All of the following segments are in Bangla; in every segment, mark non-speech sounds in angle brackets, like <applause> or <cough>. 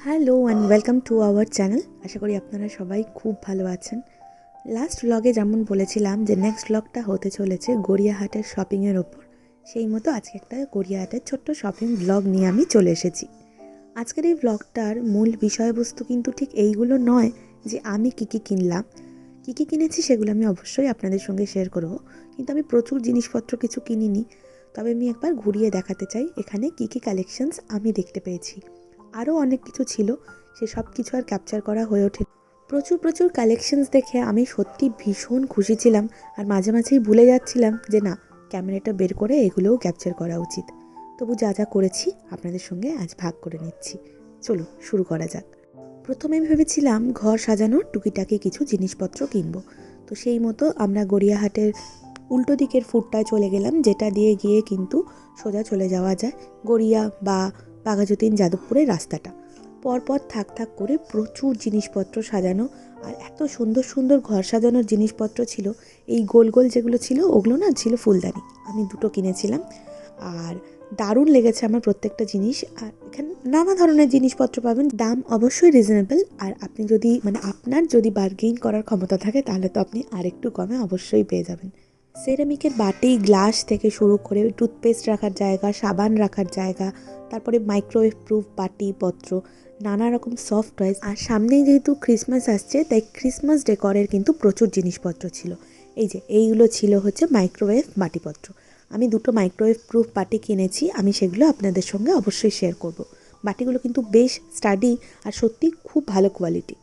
Hello and welcome to our channel আশা করি আপনারা সবাই খুব ভালো আছেন। লাস্ট ব্লগে যেমন বলেছিলাম যে নেক্সট ব্লগটা হতে চলেছে গড়িয়াহাটের শপিংয়ের ওপর। সেই মতো আজকে একটা গড়িয়াহাটের ছোট্ট শপিং ব্লগ নিয়ে আমি চলে এসেছি। আজকের এই ব্লগটার মূল বিষয়বস্তু কিন্তু ঠিক এইগুলো নয় যে আমি কী কী কিনলাম। কী কী কিনেছি সেগুলো আমি অবশ্যই আপনাদের সঙ্গে শেয়ার করব। কিন্তু আমি প্রচুর জিনিসপত্র কিছু কিনিনি। তবে আমি একবার ঘুরিয়ে দেখাতে চাই এখানে কী কী কালেকশানস আমি দেখতে পেয়েছি। আরও অনেক কিছু ছিল, সে সব কিছু আর ক্যাপচার করা হয়ে ওঠে প্রচুর প্রচুর কালেকশনস দেখে আমি সত্যি ভীষণ খুশি ছিলাম আর মাঝে মাঝেই ভুলে যাচ্ছিলাম যে না, ক্যামেরাটা বের করে এগুলোও ক্যাপচার করা উচিত। তবু যা যা করেছি আপনাদের সঙ্গে আজ ভাগ করে নিচ্ছি। চলো শুরু করা যাক। প্রথমে আমি ভেবেছিলাম ঘর সাজানোর টুকিটাকি কিছু জিনিসপত্র কিনবো। তো সেই মতো আমরা গড়িয়াহাটের উল্টো দিকের ফুটটায় চলে গেলাম, যেটা দিয়ে গিয়ে কিন্তু সোজা চলে যাওয়া যায়। গড়িয়া বা বাঘাযতীন যাদবপুরের রাস্তাটা। পরপর থাক থাক করে প্রচুর জিনিসপত্র সাজানো আর এত সুন্দর সুন্দর ঘর সাজানোর জিনিসপত্র ছিল। এই গোল গোল যেগুলো ছিল, ওগুলো না ছিল ফুলদানি। আমি দুটো কিনেছিলাম আর দারুণ লেগেছে আমার প্রত্যেকটা জিনিস। আর এখানে নানা ধরনের জিনিসপত্র পাবেন। দাম অবশ্যই রিজনেবল আর আপনি যদি মানে আপনার যদি বার্গেইন করার ক্ষমতা থাকে, তাহলে তো আপনি আরেকটু কমে অবশ্যই পেয়ে যাবেন। সেরামিকের বাটি গ্লাস থেকে শুরু করে টুথপেস্ট রাখার জায়গা, সাবান রাখার জায়গা, তারপরে মাইক্রোওয়েভ প্রুফ বাটি, পত্র, নানা রকম সফট টয়েস আর সামনেই যেহেতু ক্রিসমাস আসছে, তাই ক্রিসমাস ডেকরের কিন্তু প্রচুর জিনিসপত্র ছিল। এই যে, এইগুলো ছিল হচ্ছে মাইক্রোওয়েভ বাটিপত্র। আমি দুটো মাইক্রোওয়েভ প্রুফ বাটি কিনেছি, আমি সেগুলো আপনাদের সঙ্গে অবশ্যই শেয়ার করব। বাটিগুলো কিন্তু বেশ স্টাডি আর সত্যি খুব ভালো কোয়ালিটি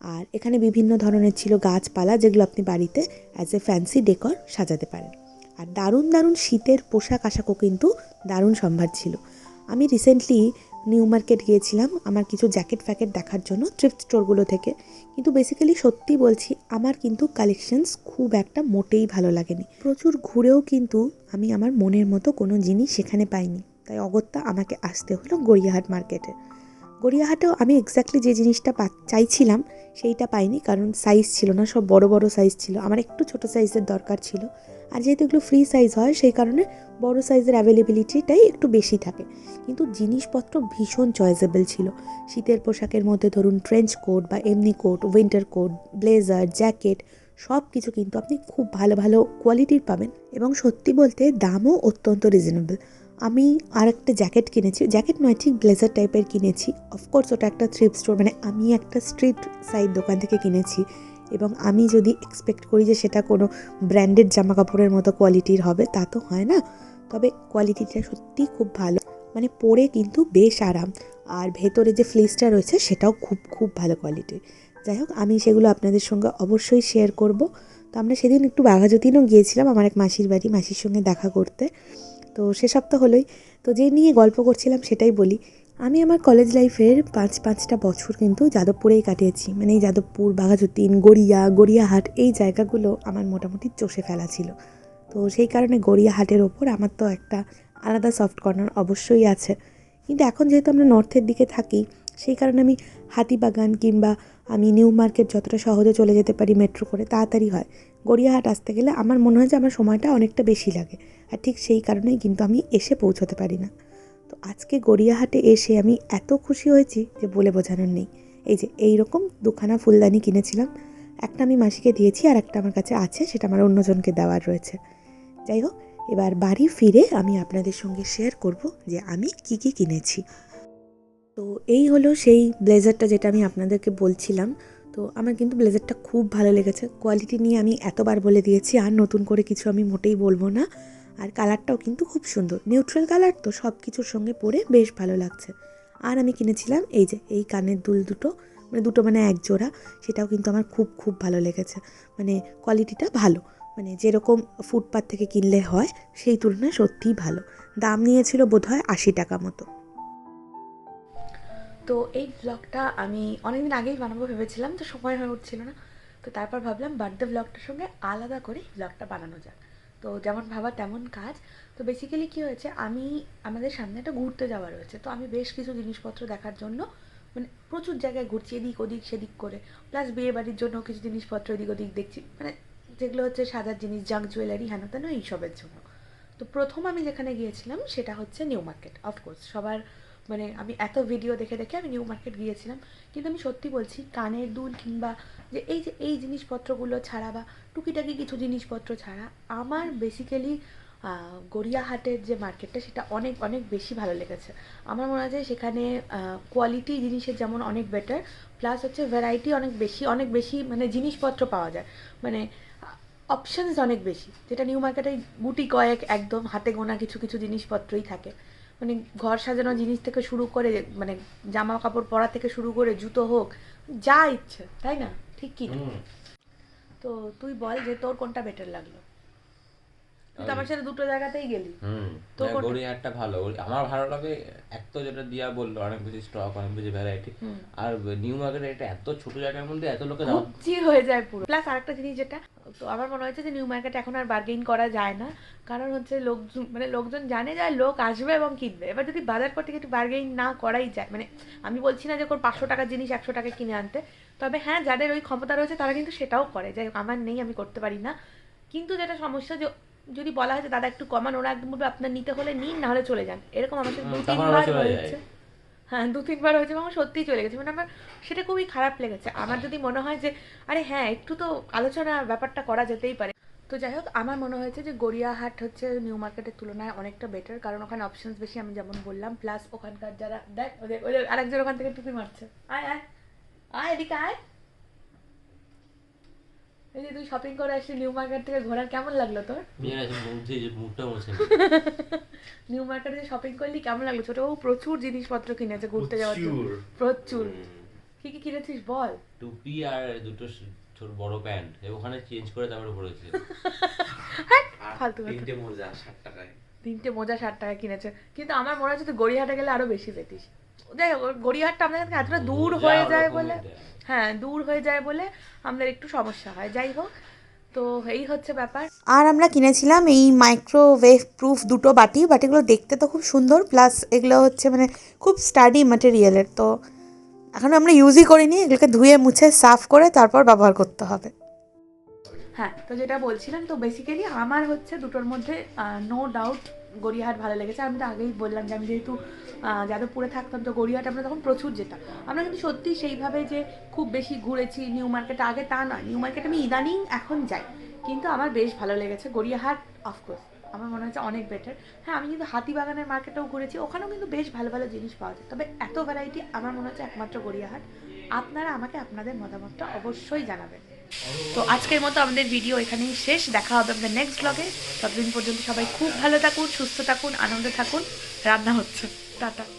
আর এখানে বিভিন্ন ধরনের ছিল গাছপালা যেগুলো আপনি বাড়িতে অ্যাজ এ ফ্যান্সি ডেকর সাজাতে পারেন। আর দারুণ দারুণ শীতের পোশাক আশাকও কিন্তু দারুণ সম্ভার ছিল। আমি রিসেন্টলি নিউ মার্কেট গিয়েছিলাম আমার কিছু জ্যাকেট ফ্যাকেট দেখার জন্য থ্রিফ্ট স্টোরগুলো থেকে। কিন্তু বেসিক্যালি সত্যি বলছি আমার কিন্তু কালেকশনস খুব একটা মোটেই ভালো লাগেনি। প্রচুর ঘুরেও কিন্তু আমি আমার মনের মতো কোনো জিনিস সেখানে পাইনি। তাই অগত্যা আমাকে আসতে হলো গড়িয়াহাট মার্কেটে গড়িয়াহাটেও আমি এক্স্যাক্টলি যে জিনিসটা পা চাইছিলাম, সেইটা পাইনি কারণ সাইজ ছিল না, সব বড় বড় সাইজ ছিল। আমার একটু ছোট সাইজের দরকার ছিল। আর যেহেতু এগুলো ফ্রি সাইজ হয়, সেই কারণে বড় সাইজের অ্যাভেলেবিলিটিটাই একটু বেশি থাকে। কিন্তু জিনিসপত্র ভীষণ চয়েসেবল ছিল। শীতের পোশাকের মধ্যে ধরুন ট্রেঞ্চ কোট বা এমনি coat winter coat blazer jacket সব কিছু কিন্তু আপনি খুব ভালো ভালো কোয়ালিটির পাবেন। এবং সত্যি বলতে দামও অত্যন্ত রিজনেবল আমি আর একটা জ্যাকেট কিনেছি। জ্যাকেট নয়, ঠিক ব্লেজার টাইপের কিনেছি। অফকোর্স ওটা একটা থ্রিপ স্টোর মানে আমি একটা স্ট্রিট সাইড দোকান থেকে কিনেছি। এবং আমি যদি এক্সপেক্ট করি যে সেটা কোনো ব্র্যান্ডেড জামা কাপড়ের মতো কোয়ালিটির হবে, তা তো হয় না। তবে কোয়ালিটিটা সত্যি খুব ভালো। মানে পরে কিন্তু বেশ আরাম। আর ভেতরে যে ফ্লিসটা রয়েছে, সেটাও খুব খুব ভালো কোয়ালিটির যাই হোক, আমি সেগুলো আপনাদের সঙ্গে অবশ্যই শেয়ার করব। তো আমরা সেদিন একটু বাঘাযতীনও গিয়েছিলাম, আমার এক মাসির বাড়ি মাসির সঙ্গে দেখা করতে। তো সেসব তো হলোই। তো যে নিয়ে গল্প করছিলাম সেটাই বলি। আমি আমার কলেজ লাইফের পাঁচ পাঁচটা বছর কিন্তু যাদবপুরেই কাটিয়েছি। মানে এই যাদবপুর, বাঘাযতীন, গড়িয়া, গড়িয়াহাট এই জায়গাগুলো আমার মোটামুটি চষে ফেলা ছিল। তো সেই কারণে গড়িয়াহাটের ওপর আমার তো একটা আলাদা সফট কর্নার অবশ্যই আছে। কিন্তু এখন যেহেতু আমরা নর্থের দিকে থাকি, সেই কারণে আমি হাতিবাগান কিংবা আমি নিউ মার্কেট যতটা সহজে চলে যেতে পারি মেট্রো করে তাড়াতাড়ি হয়। গড়িয়াহাট আসতে গেলে আমার মনে হয় যে আমার সময়টা অনেকটা বেশি লাগে। আর ঠিক সেই কারণেই কিন্তু আমি এসে পৌঁছতে পারি না। তো আজকে গড়িয়াহাটে এসে আমি এত খুশি হয়েছি যে বলে বোঝানোর নেই। এই যে এই রকম দুখানা ফুলদানি কিনেছিলাম, একটা আমি মাসিকে দিয়েছি আর একটা আমার কাছে আছে, সেটা আমার অন্যজনকে দেওয়ার রয়েছে। যাই হোক, এবার বাড়ি ফিরে আমি আপনাদের সঙ্গে শেয়ার করব যে আমি কি কি কিনেছি। তো এই হলো সেই ব্লেজারটা যেটা আমি আপনাদেরকে বলছিলাম। তো আমার কিন্তু ব্লেজারটা খুব ভালো লেগেছে। কোয়ালিটি নিয়ে আমি এতবার বলে দিয়েছি, আর নতুন করে কিছু আমি মোটেই বলব না। আর কালারটাও কিন্তু খুব সুন্দর। নিউট্রাল কালার তো সব কিছুর সঙ্গে পরে বেশ ভালো লাগছে। আর আমি কিনেছিলাম এই যে, এই কানের দুল দুটো মানে দুটো মানে এক জোড়া, সেটাও কিন্তু আমার খুব খুব ভালো লেগেছে। মানে কোয়ালিটিটা ভালো। মানে যেরকম ফুটপাথ থেকে কিনলে হয়, সেই তুলনায় সত্যিই ভালো। দাম নিয়েছিল বোধহয় আশি টাকা মতো। তো এই ব্লগটা আমি অনেকদিন আগেই বানাবো ভেবেছিলাম, তো সময় হয়ে উঠছিল না। তো তারপর ভাবলাম বার্থডে ব্লগটার সঙ্গে আলাদা করে ব্লগটা বানানো যাক। তো যেমন ভাবা তেমন কাজ। তো বেসিক্যালি কী হয়েছে, আমি, আমাদের সামনে একটা ঘুরতে যাওয়া রয়েছে। তো আমি বেশ কিছু জিনিসপত্র দেখার জন্য মানে প্রচুর জায়গায় ঘুরছি, এদিক ওদিক সেদিক করে। প্লাস বিয়ে বাড়ির জন্য কিছু জিনিসপত্র এদিক ওদিক দেখছি। মানে যেগুলো হচ্ছে সাজার জিনিস জাঙ্ক জুয়েলারি হেন তেন এইসবের জন্য। তো প্রথম আমি যেখানে গিয়েছিলাম, সেটা হচ্ছে নিউ মার্কেট অফকোর্স সবার মানে আমি এত ভিডিও দেখে দেখে আমি নিউ মার্কেট গিয়েছিলাম। কিন্তু আমি সত্যি বলছি, কানের দুল কিংবা যে এই যে এই জিনিসপত্রগুলো ছাড়া বা টুকিটাকি কিছু জিনিসপত্র ছাড়া, আমার বেসিক্যালি গড়িয়াহাটের যে মার্কেটটা সেটা অনেক অনেক বেশি ভালো লেগেছে। আমার মনে হয় সেখানে কোয়ালিটি জিনিসের যেমন অনেক বেটার প্লাস হচ্ছে ভ্যারাইটি অনেক বেশি অনেক বেশি মানে জিনিসপত্র পাওয়া যায়। মানে অপশানস অনেক বেশি। যেটা নিউ মার্কেটে গুটি কয়েক একদম হাতে গোনা কিছু কিছু জিনিসপত্রই থাকে। মানে ঘর সাজানো জিনিস থেকে শুরু করে মানে জামা কাপড় পরা থেকে শুরু করে জুতো হোক যা ইচ্ছে তাই না? ঠিক কি? তো তুই বল যে তোর কোনটা বেটার লাগল? তো আমার সাথে দুটো জায়গাতেই গেলি। তো গড়িয়াহাটটা ভালো। আমার ভালো লাগে এক তো যেটা দিয়া বলল অনেক বেশি স্টক অনেক বেশি ভ্যারাইটি আর নিউ মার্কেটে এটা এত ছোট জায়গার মধ্যে এত লোকে হয়ে যায় পুরো। প্লাস আরেকটা জিনিস যেটা তো আমার মনে হচ্ছে যে নিউ মার্কেটে এখন আর বার্গেইন করা যায় না। কারণ হচ্ছে লোকজন মানে লোকজন জানে যে লোক আসবে এবং কিনবে। এবার যদি বাজার করতে একটু বার্গেইন না করাই যায় মানে আমি বলছি না যে কোন পাঁচশো টাকার জিনিস একশো টাকা কিনে আনতে। তবে হ্যাঁ যাদের ওই ক্ষমতা রয়েছে তারা কিন্তু সেটাও করে। যাই হোক, আমার নেই আমি করতে পারি না। কিন্তু যেটা সমস্যা যে যদি বলা হয় যে দাদা একটু কমান ওরা একদম বলবে আপনার নিতে হলে নিন না হলে চলে যান। এরকম আমার সাথে দু তিনবার হয়েছে। হ্যাঁ দু তিনবার হয়েছে এবং সত্যিই চলে গেছে। মানে আমার সেটা খুবই খারাপ লেগেছে। আমার যদি মনে হয় যে আরে হ্যাঁ একটু তো আলোচনা ব্যাপারটা করা যেতেই পারে। তো যাই হোক আমার মনে হয়েছে যে গড়িয়াহাট হচ্ছে নিউ মার্কেটের তুলনায় অনেকটা বেটার কারণ ওখানে অপশনস বেশি আমি যেমন বললাম প্লাস ওখানকার যারা দেখ ওদের ওদের আরেকজন ওখান থেকে টুপি মারছে। আয় আয় আয় এদিকে আয়। এই যে তুই শপিং করে আসলি নিউ মার্কেট থেকে ঘোরার কেমন লাগল তোর? মেয়েরা এসে মুখ দিয়ে যে মুখটা মুছে নিউ মার্কেটে শপিং করলি কেমন লাগল? ছোটবাবু প্রচুর জিনিসপত্র কিনেছে ঘুরতে যাওয়ার জন্য। প্রচুর। কি কি কিনেছিস বল? টুপি আর দুটো ছোট বড় প্যান্ট। ওখানে চেঞ্জ করে তারপরে পড়েছে <laughs> ফালতু তিনটে মোজা ষাট টাকায়। তিনটে মোজা ষাট টাকা কিনেছে। কিন্তু আমার মনে হচ্ছে তুই গড়িয়াহাটে গেলে আরও বেশি পেতিস যাই হোক গড়িয়াহাটটা আমাদের কাছে এতটা দূর হয়ে যায় বলে। হ্যাঁ দূর হয়ে যায় বলে আমাদের একটু সমস্যা হয়। যাই হোক তো এই হচ্ছে ব্যাপার। আর আমরা কিনেছিলাম এই মাইক্রোওয়েভ প্রুফ দুটো বাটি। বাটিগুলো দেখতে তো খুব সুন্দর প্লাস এগুলো হচ্ছে মানে খুব স্টাডি ম্যাটেরিয়ালের তো এখন আমরা ইউজই করিনি এগুলোকে ধুয়ে মুছে সাফ করে তারপর ব্যবহার করতে হবে। হ্যাঁ তো যেটা বলছিলাম তো বেসিক্যালি আমার হচ্ছে দুটোর মধ্যে নো ডাউট গড়িয়াহাট ভালো লেগেছে। আমি তো আগেই বললাম যে আমি যেহেতু যাদবপুরে থাকতাম, তো গড়িয়াহাট আমরা তখন প্রচুর যেতাম। আমরা কিন্তু সত্যি সেইভাবে যে খুব বেশি ঘুরেছি নিউ মার্কেটে আগে তা নয়। নিউ মার্কেটে আমি ইদানিং এখন যাই। কিন্তু আমার বেশ ভালো লেগেছে। গড়িয়াহাট অফকোর্স আমার মনে হচ্ছে অনেক বেটার হ্যাঁ আমি কিন্তু হাতিবাগানের মার্কেটেও ঘুরেছি। ওখানেও কিন্তু বেশ ভালো ভালো জিনিস পাওয়া যায়। তবে এত ভ্যারাইটি আমার মনে হচ্ছে একমাত্র গড়িয়াহাট। আপনারা আমাকে আপনাদের মতামতটা অবশ্যই জানাবেন। তো আজকের মতো আমাদের ভিডিও এখানেই শেষ। দেখা হবে আমাদের নেক্সট ব্লগে ততদিন পর্যন্ত সবাই খুব ভালো থাকুন, সুস্থ থাকুন, আনন্দে থাকুন। রান্না হচ্ছে। tata.